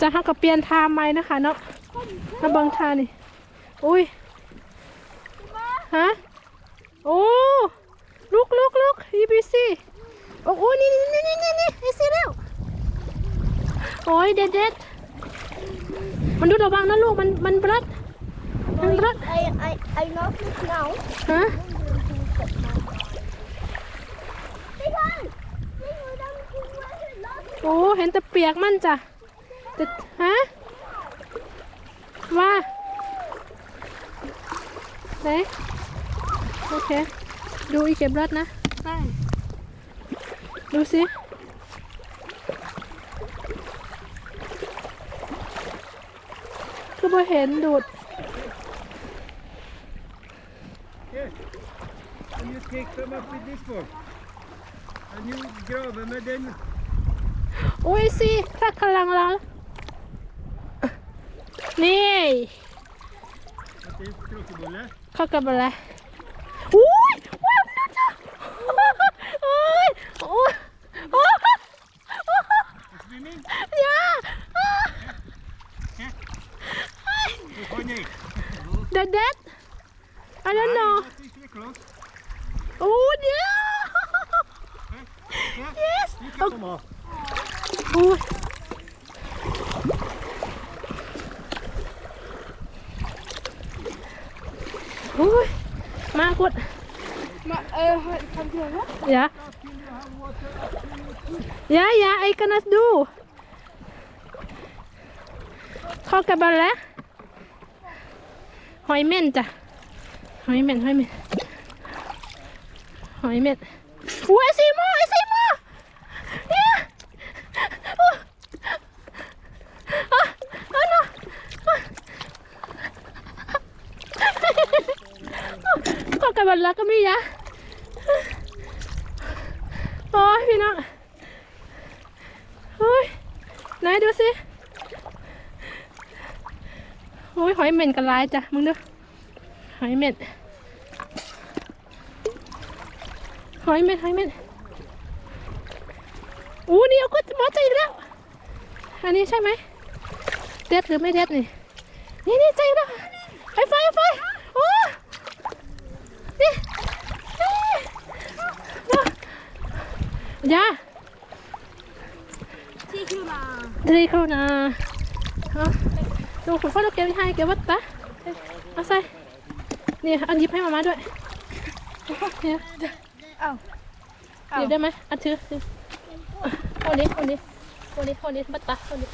จะหักกับเปลี่ยนทางไหมนะคะเนาะมาเบังทางนี่ อุ้ย ฮะ โอ้ ลุกลุกลุก EBC โอ้โหนี่นี่นี่นี่นี่ไอซีแล้ว โอ้ยเด็ดเด็ดมันดูระวังนะลูก มันมันบลัดมันบลัด I, I, I knock it now. ฮะ Stay on! Stay on, I'm going to โอ้ เห็นแต่เปียกมันจ้ะ แต่ฮะว่าไหนโอเค ดูอีเก็บรัดนะได้ดูสิคือบ่เห็นดูด Here. And you take them up with this one. And you graver med den. โอ้ยสิถ้ากำลังลัง นี่ Att det är krockebulle. เข้ากับอะไรอุ้ยว้าวน่าจะโอ้ยโอ้ยโอ้ย Swimming. อย่า Du får ner. เด็ดเด็ด I don't know Nej, det är klart. โอ้ยเดี๋ยว yes Du kan komma. โอ้ยโอ้ย มากด Ma, uh, kan du göra? Ja. Ja, ja, I kan do. เข้ากับอะไรหอยเม่นจ้ะ หอยเม่นหอยเม่นหอยเม่นอุ้ยไอซีโมไอซีโมเนี่ยโอ้อะอะเนาะ เข้ากับอะก็มียะโอ้ยพี่น้องเฮ้ยไหนดูสิโอ้ยหอยเหม็นกันลายจ้ะมึงดูหอยเหม็นหอยเหม็นหอยเหม็นอู้นี่เอาก็มาใจอีกแล้ว อันนี้ใช่ไหมเด็ดหรือไม่เด็ดนี่นี่นี่ใจแล้วไฟไฟไฟโอ้ นี่ยาที่คิวนาที่คิวนาเอาดูคุณพ่อเราเกมบให้เกมวัดปะเอาใส่นี่อันยิบให้มามาด้วยเนี่ยเอาหยิบได้ไหมอันถือคนนี้คนนี้คนนี้คนนี้บัตตาคนนี้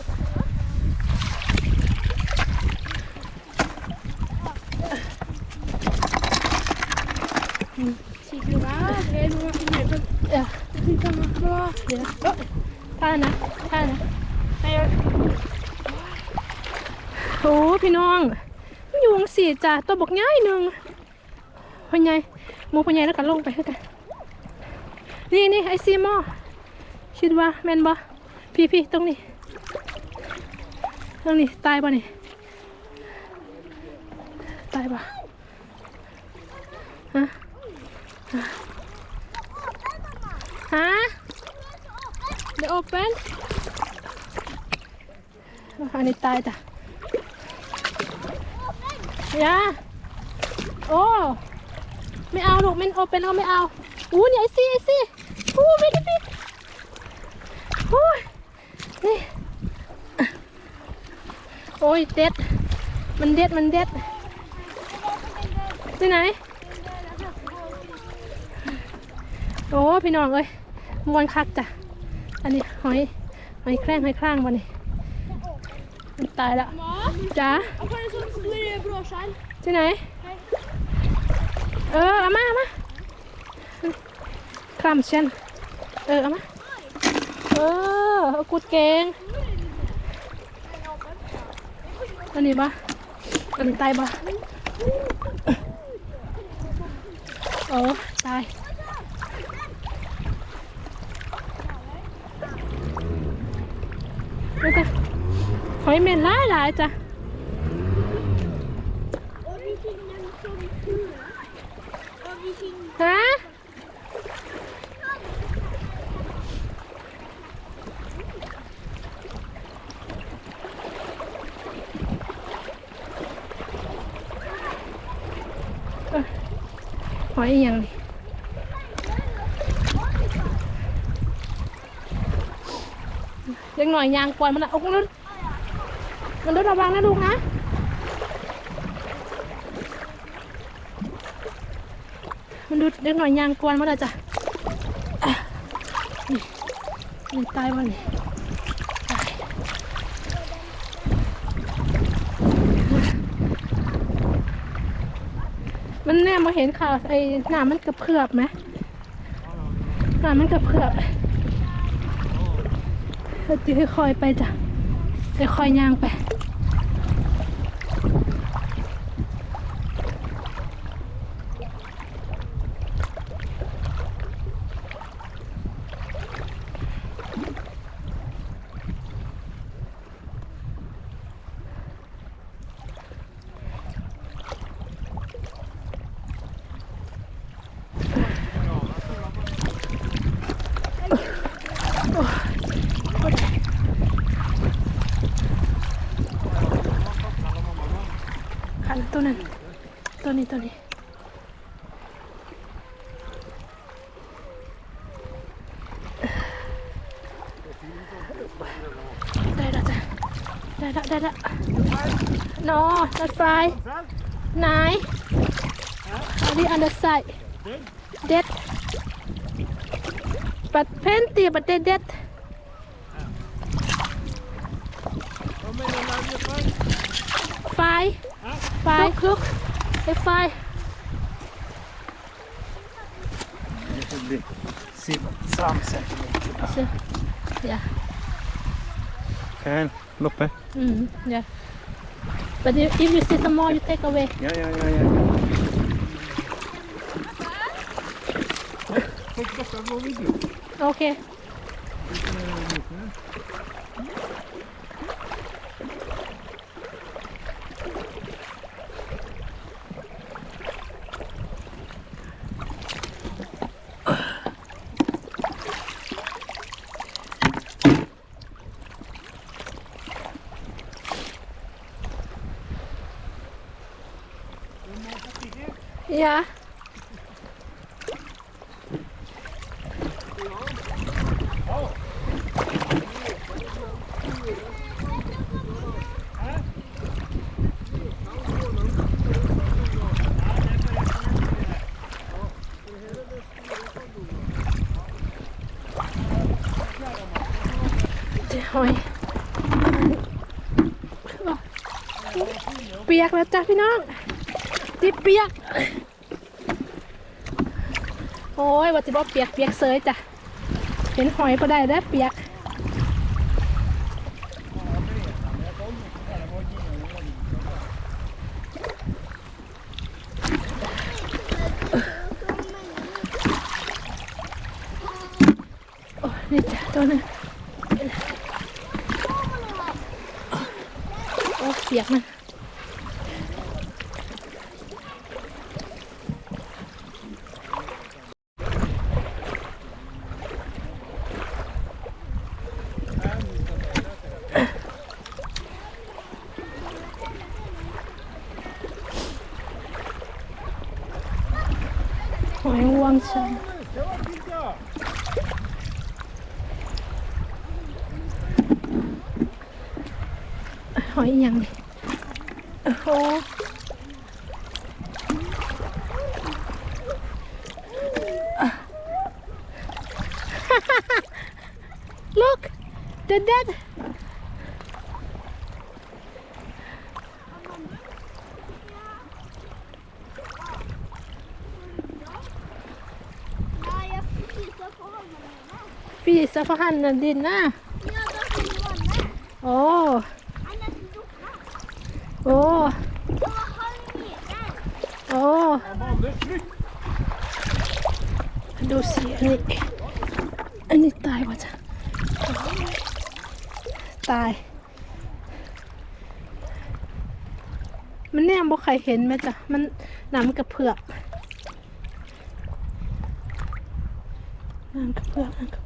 อืม Tikrona. Det är nog inte mer. เดี๋ยว Tikrona. Bra. เดี๋ยวอ้ยท่านะท่านะ Nej, jag... โอ้พี่น้องยุงสี่จ้ะตัวบอกง่ายหนึ่งพ่อใหญ่หมูพ่อใหญ่แล้วก็ลงไปคือกันนี่นี่ไอซีหมอคิดว่าแมนบ่พี่พี่ตรงนี้ตรงนี้ตายบ่นี่ตายบ่ฮะ ฮะเดี๋ยวโอเปนอันนี้ตายจ้ะยาโอ้ ไม่เอาลูกมันโอเป็นเอาไม่เอา อู้นี่ไอซี่ไอซี่อู้ไม่ได้ปิดโอ้นี่โอ้ยเด็ด มันเด็ด มันเด็ดที่ไหน โอ้พี่น้องเอ้ยมวนคักจ้ะ อันนี้หอยหอยแครงหอยคร้างวันนี้มันตายแล้วจ้าที่ไหน เออเอามาเอามาคลำเช่นเออเอามา เออเอากุดเกงอันนี้ปะอันนี้ตายปะโอ้ตาย อยเม่นหลายหลายจ้ะฮะหอยอย่างนี้เล็กหน่อยยางกวนมันละโอ้โห มันดุดระวังนะลูกนะมันดุดเล็กหน่อยยางกวนมันละจ้ะนี่นี่ตายวันนี้ตายมันแน่มาเห็นข่าวไอ้หนามันกระเพื่อบไหมหนามันกระเพื่อบเราจะค่อยๆไปจ้ะค่อยๆย่างไป ขันตัวนั้น ตัวนี้ตัวนี้ได้แล้วจ้ะได้แล้วได้แล้ว no not fry nine on the other side dead but plenty but they dead How many have you found? five Huh? five look hey five Det får bli six, some centimeter. so, yeah Kan Loppe? mm, yeah but if, if you see some more you take away Ja, ja, ja, ja. Take detta vår video. okay yeah เดี๋ยวหอยเปียกแล้วจ้ะพี่น้องจิเปียก โอ้ยว่าจะบอกเปียกเปียกเซยจ้ะเห็นหอยก็ได้แล้วเปียก โอ้ยนี่จ้ะตัวหนึงโอ้เปียกมัน หอยงวงฉัน Det var fint, ja. หอยอีหยังนี่ โอ้โห Look the dead นายอะพี่จะพอมันนะ ปีสะพานนันดินนะเนี่ยก็คือวันนะโอ้อันนั้นลูกนะโอ้ตัวเขาเนี่ยนะโอ้ Amanda, slut! ดูสิอันนี้อันนี้ตายวะจ้ะตาย มันแนมบ่ใครเห็นไหมจ้ะมันน้ำกระเพือกน้ำกระเพือกน้ำกระเพือก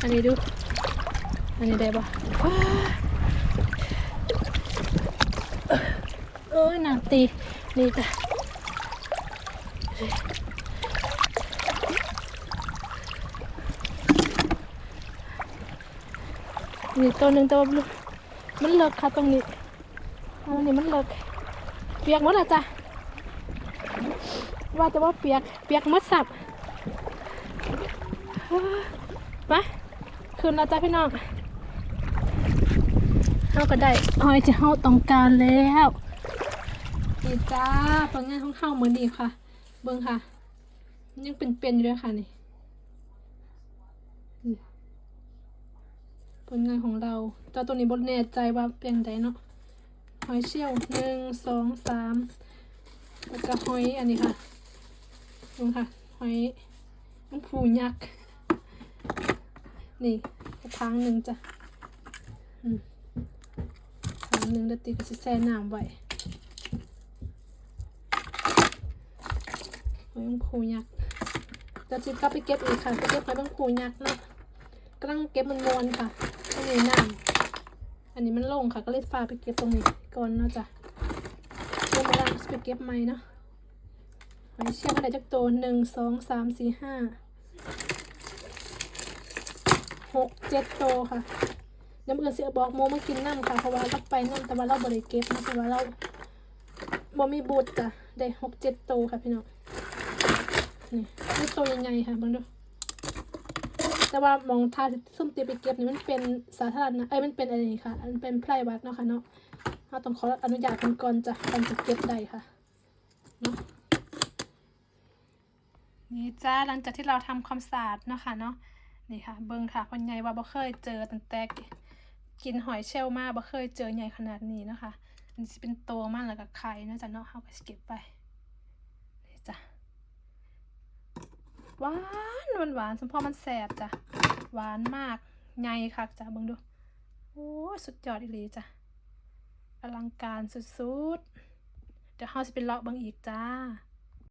อันนี้ดู อันนี้ได้ปะเอ้ยน้ำตีนี่จ้ะนี่ตัวหนึ่งตัวลูมันเลิกค่ะตรงนี้อันนี้มันเลิกเปียกหมดและจ้ะว่าจะว่าเปียก เปียกหมดสับ ไปคืนแล้วจ้ะพี่น้องเราก็ได้หอยจะเข้าต้องการแล้วนี่จ้าผลงานของเข้าเหมือนดีค่ะ เบิ้งค่ะ ยังเป็นๆอยู่เลยค่ะนี่ผลงานของเราแต่ตัวนี้บนแน่ใจว่าเป็นไดเนาะหอยเชี่ยวหนึ่งสองสามแล้วก็หอยอันนี้ค่ะดูค่ะหอยน้ำผูยักษ์ นี่กระถางหนึ่งจ้ะอืมกระถางหนึ่งดตีก็จะแช่น้ำไว้หอยน้ำผูยักษ์เดี๋ยวจิก็ไปเก็บอีกค่ะไปเก็บหอยน้ำผูยักษ์นะกำลังเก็บมันมวนค่ะต้องมีน้ำอันนี้มันโล่งค่ะ ก็เลยฝาไปเก็บตรงนี้ก่อนเนาะจ้ะลงมาแล้วไปเก็บใหม่เนาะหอยเชี่ยวอะไรจักตัวหนึ่งสองสามสี่ห้า หกเจ็ดตัวค่ะน้ำเอือนเสียบอกโมมากินน้ำค่ะเพราะว่าเราไปน้ำแต่ว่าเราบริเก็บนะเพราะว่าเราบ่มีบูดจ้ะได้หกเจ็ดตัวค่ะพี่น้องนี่นี่ตัวใหญ่ๆค่ะเบังดูแต่ว่ามองทาส้มตีไปเก็บนี่มันเป็นสาธารณะเอ้ยมันเป็นอะไรนี่ค่ะมันเป็นไพรวัดเนาะค่ะเนาะเราต้องขออนุญาตกันก่อนจ้ะก่อนจะเก็บได้ค่ะเนาะนี่จ้าหลังจากที่เราทำความสะอาดเนาะค่ะเนาะ นี่ค่ะ เบิ้งค่ะคนใหญ่ว่าบ่เคยเจอตั้งแต่กินหอยเชลมาบ่เคยเจอใหญ่ขนาดนี้นะคะอันนี้สิเป็นโตมากแล้วก็ไข่นะจ้ะเนาะเฮาก็สิเก็บไปนี่จ้ะหวานหวานหวานสมพอมันแสบจ้ะหวานมากใหญ่คักจ้ะเบิ่งดูโอ้สุดยอดอีหลีจ้ะอลังการสุดๆเดี๋ยวเฮาสิไปเลาะเบิ่งอีกจ้า